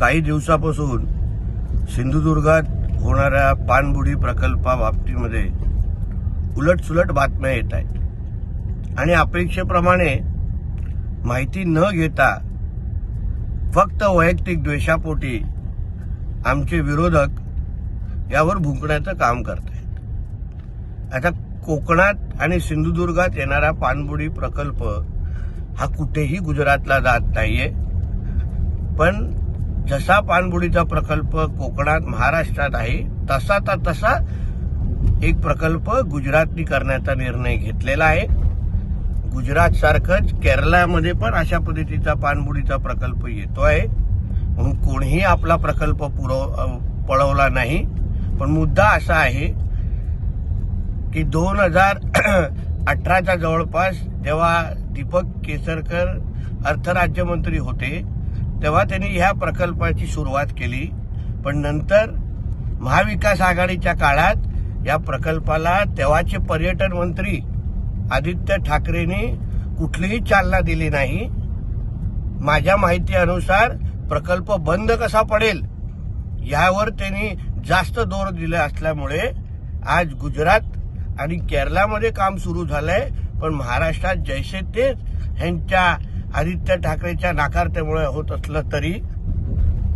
काही दिवसापासून सिंधुदुर्गात होणाऱ्या पाणबुडी प्रकल्पाबाबतीमध्ये उलटसुलट बातम्या येत आहेत. आणि अपेक्षेप्रमाणे माहिती न घेता फक्त वैयक्तिक द्वेषापोटी आमचे विरोधक यावर भुंकण्याचं काम करत आहेत आता कोकणात आणि सिंधुदुर्गात येणारा पाणबुडी प्रकल्प हा कुठेही गुजरातला जात नाहीये. पण जसा पाणबुडीचा प्रकल्प कोकणात महाराष्ट्रात आहे तसा ता तसा एक प्रकल्प गुजरातनी करण्याचा निर्णय घेतलेला आहे. गुजरात सारखंच केरळामध्ये पण अशा पद्धतीचा पाणबुडीचा प्रकल्प येतो आहे. म्हणून कोणीही आपला प्रकल्प पुरव पळवला नाही. पण मुद्दा असा आहे की दोन हजार अठराच्या जवळपास जेव्हा दीपक केसरकर अर्थराज्यमंत्री होते तेव्हा त्यांनी ह्या प्रकल्पाची सुरुवात केली. पण नंतर महाविकास आघाडीच्या काळात या प्रकल्पाला तेव्हाचे पर्यटन मंत्री आदित्य ठाकरेंनी कुठलीही चालना दिली नाही. माझ्या माहिती अनुसार प्रकल्प बंद कसा पडेल यावर त्यांनी जास्त जोर दिला असल्यामुळे आज गुजरात आणि केरळामध्ये काम सुरू झालंय. पण महाराष्ट्रात जैसे तेच ह्यांच्या आदित्य ठाकरेच्या नाकारतेमुळे होत असलं तरी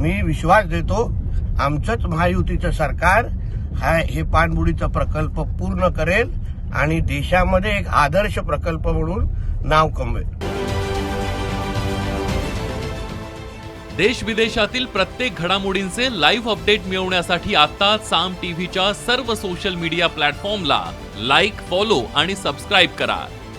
मी विश्वास देतो आमचंच महायुतीचं सरकार हा हे पाणबुडीचा प्रकल्प पूर्ण करेल आणि देशामध्ये एक आदर्श प्रकल्प म्हणून नाव कमवेल. देश विदेशातील प्रत्येक घडामोडींचे लाईव्ह अपडेट मिळवण्यासाठी आता साम टीव्हीच्या सर्व सोशल मीडिया प्लॅटफॉर्मला लाईक फॉलो आणि सबस्क्राईब करा.